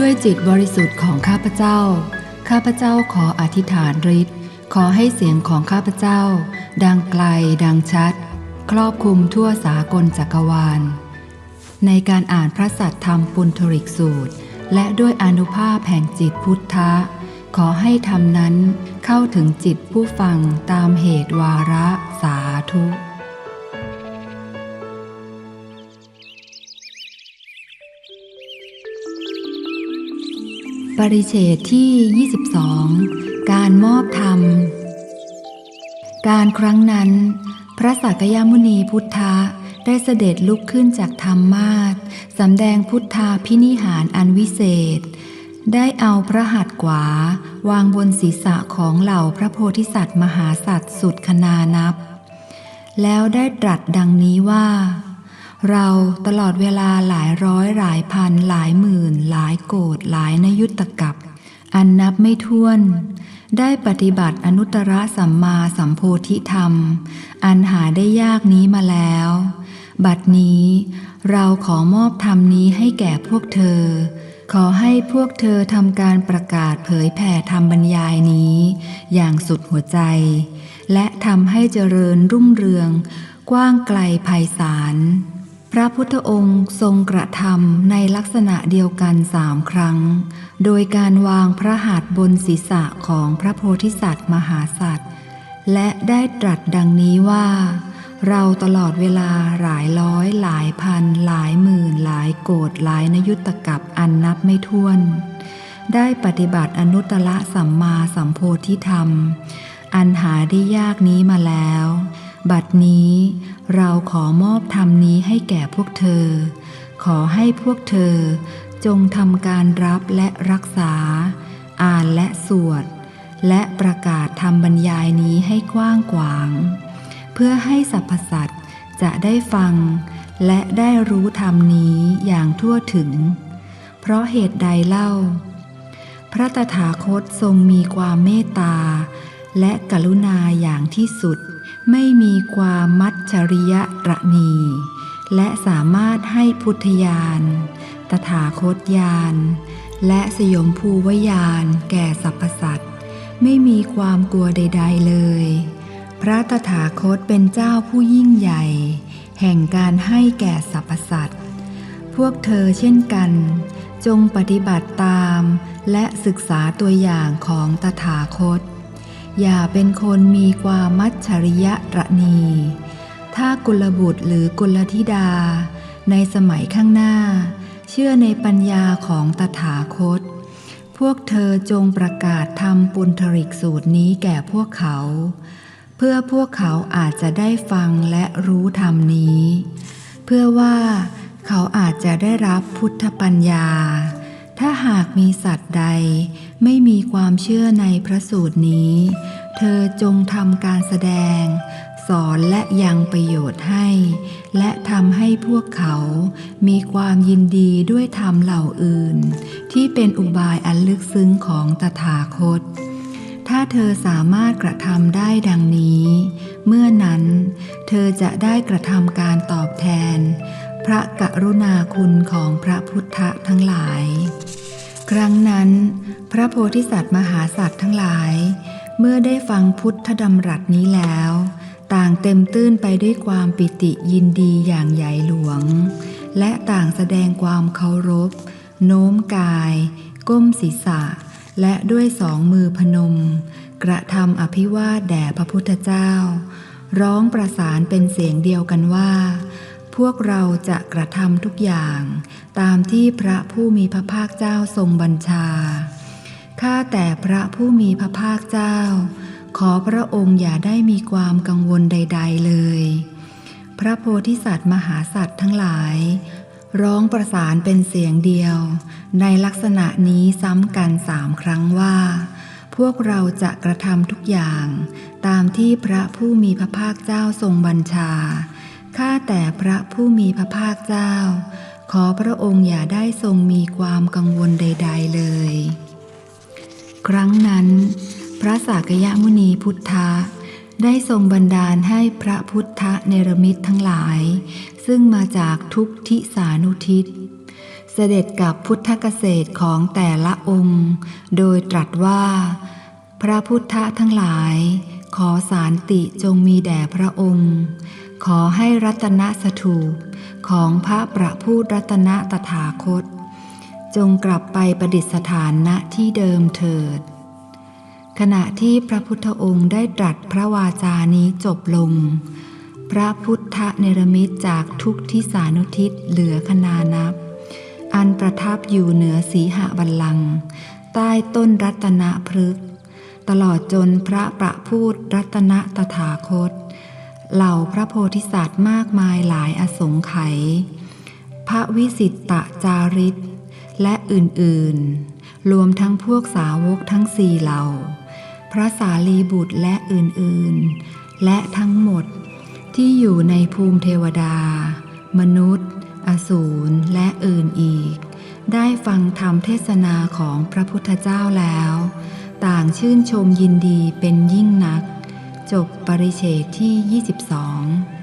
้วยจิตบริสุทธิ์ของข้าพเจ้า ข้าพเจ้าขออธิษฐานฤทธิ์ขอให้เสียงของข้าพเจ้า ดังไกลดังชัด ครอบคลุมทั่วสากลจักรวาล ในการอ่านพระสัตธรรมปุณทริกสูตร และด้วยอนุภาพแห่งจิตพุทธะ ขอให้ธรรมนั้นเข้าถึงจิตผู้ฟังตามเหตุวาระสาธุ ปริเฉดที่ 22 การมอบธรรม การครั้งนั้น พระสักยมุนีพุทธะได้เสด็จลุกขึ้นจากธรรมมาศสำแดงพุทธาพินิหารอันวิเศษ ได้เอาพระหัตถ์ขวา วางบนศีรษะของเหล่าพระโพธิสัตว์มหาสัตว์สุดคนานับ แล้วได้ตรัสดังนี้ว่า เราตลอดเวลาหลายร้อยหลายพัน หลายหมื่น หลายโกรธหลายนยุตกับ อันนับไม่ถ้วน ได้ปฏิบัติอนุตตรสัมมาสัมโพธิธรรม อันหาได้ยากนี้มาแล้ว บัดนี้เราขอมอบธรรมนี้ให้แก่พวกเธอ ขอให้พวกเธอทำการประกาศเผยแผ่ธรรมบรรยายนี้ อย่างสุดหัวใจ และทำให้เจริญรุ่งเรือง กว้างไกลไพศาล พระพุทธองค์ทรงกระทำในลักษณะเดียวกันสามครั้ง โดยการวางพระหัตถ์บนศีรษะของพระโพธิสัตว์มหาสัตว์ และได้ตรัสดังนี้ว่า เราตลอดเวลาหลายร้อยหลายพัน หลายหมื่น หลายโกรธหลายนยุตกับอันนับไม่ถ้วน ได้ปฏิบัติอนุตตรสัมมาสัมโพธิธรรม อันหาได้ยากนี้มาแล้ว บัดนี้เราขอมอบธรรมนี้ให้แก่พวกเธอ ขอให้พวกเธอจงทำการรับและรักษา อ่านและสวด และประกาศธรรมบรรยายนี้ให้กว้างขวาง เพื่อให้สรรพสัตว์จะได้ฟัง และได้รู้ธรรมนี้อย่างทั่วถึง เพราะเหตุใดเล่า พระตถาคตทรงมีความเมตตา และกรุณาอย่างที่สุด ไม่มีความมัจฉริยะระนีและสามารถให้พุทธญาณ ตถาคตญาณ และสยมภูวญาณแก่สรรพสัตว์ ไม่มีความกลัวใด ๆเลย พระตถาคตเป็นเจ้าผู้ยิ่งใหญ่ แห่งการให้แก่สรรพสัตว์ พวกเธอเช่นกัน จงปฏิบัติตาม และศึกษาตัวอย่างของตถาคต อย่าเป็นคนมีความมัจฉริยะระนีถ้ากุลบุตรหรือกุลธิดา ในสมัยข้างหน้า เชื่อในปัญญาของตถาคต พวกเธอจงประกาศทำปุณทริกสูตรนี้แก่พวกเขา เพื่อพวกเขาอาจจะได้ฟังและรู้ธรรมนี้ เพื่อว่าเขาอาจจะได้รับพุทธปัญญา ถ้าหากมีสัตว์ใดไม่มีความเชื่อในพระสูตรนี้ เธอจงทำการแสดง สอนและยังประโยชน์ให้ และทำให้พวกเขามีความยินดีด้วยธรรมเหล่าอื่น ที่เป็นอุบายอันลึกซึ้งของตถาคต ถ้าเธอสามารถกระทำได้ดังนี้ เมื่อนั้น เธอจะได้กระทำการตอบแทน พระกรุณาคุณของพระพุทธทั้งหลาย ครั้งนั้น พระโพธิสัตว์มหาสัตว์ทั้งหลาย เมื่อได้ฟังพุทธดำรัสนี้แล้ว ต่างเต็มตื้นไปด้วยความปิติยินดีอย่างใหญ่หลวง และต่างแสดงความเคารพ โน้มกาย ก้มศีรษะ และด้วยสองมือพนม กระทำอภิวาทแด่พระพุทธเจ้า ร้องประสานเป็นเสียงเดียวกันว่า พวกเราจะกระทำทุกอย่าง ตามที่พระผู้มีพระภาคเจ้าทรงบัญชา ข้าแต่พระผู้มีพระภาคเจ้า ขอพระองค์อย่าได้มีความกังวลใด ๆเลย พระโพธิสัตว์มหาสัตว์ทั้งหลาย ร้องประสานเป็นเสียงเดียว ในลักษณะนี้ซ้ำกันสามครั้งว่า พวกเราจะกระทำทุกอย่าง ตามที่พระผู้มีพระภาคเจ้าทรงบัญชา ข้าแต่พระผู้มีพระภาคเจ้า ขอพระองค์อย่าได้ทรงมีความกังวลใด ๆเลย ครั้งนั้น พระสากยมุนีพุทธะได้ทรงบันดาลให้พระพุทธเนรมิตทั้งหลาย ซึ่งมาจากทุกทิสานุทิศ เสด็จกับพุทธเกษตรของแต่ละองค์ โดยตรัสว่า พระพุทธทั้งหลาย ขอสารติจงมีแด่พระองค์ ขอให้รัตนสถูปของพระประพูดรัตนตถาคต จงกลับไปประดิษฐานณที่เดิมเถิด ขณะที่พระพุทธองค์ได้ตรัสพระวาจานี้จบลง พระพุทธเนรมิตจากทุกทิสานุทิศเหลือคนานับ อันประทับอยู่เหนือสีหบัลลังก์ใต้ต้นรัตนพฤกษ์ตลอดจนพระประพูดรัตนตถาคต เหล่าพระโพธิสัตว์มากมายหลายอสงไขยพระวิสิตตจาริต และอื่นๆ รวมทั้งพวกสาวกทั้งสี่เหล่า พระสารีบุตรและอื่นๆ และทั้งหมดที่อยู่ในภูมิเทวดา มนุษย์ อสูร และอื่นอีก ได้ฟังธรรมเทศนาของพระพุทธเจ้าแล้ว ต่างชื่นชมยินดีเป็นยิ่งนัก จบปริเฉดที่ 22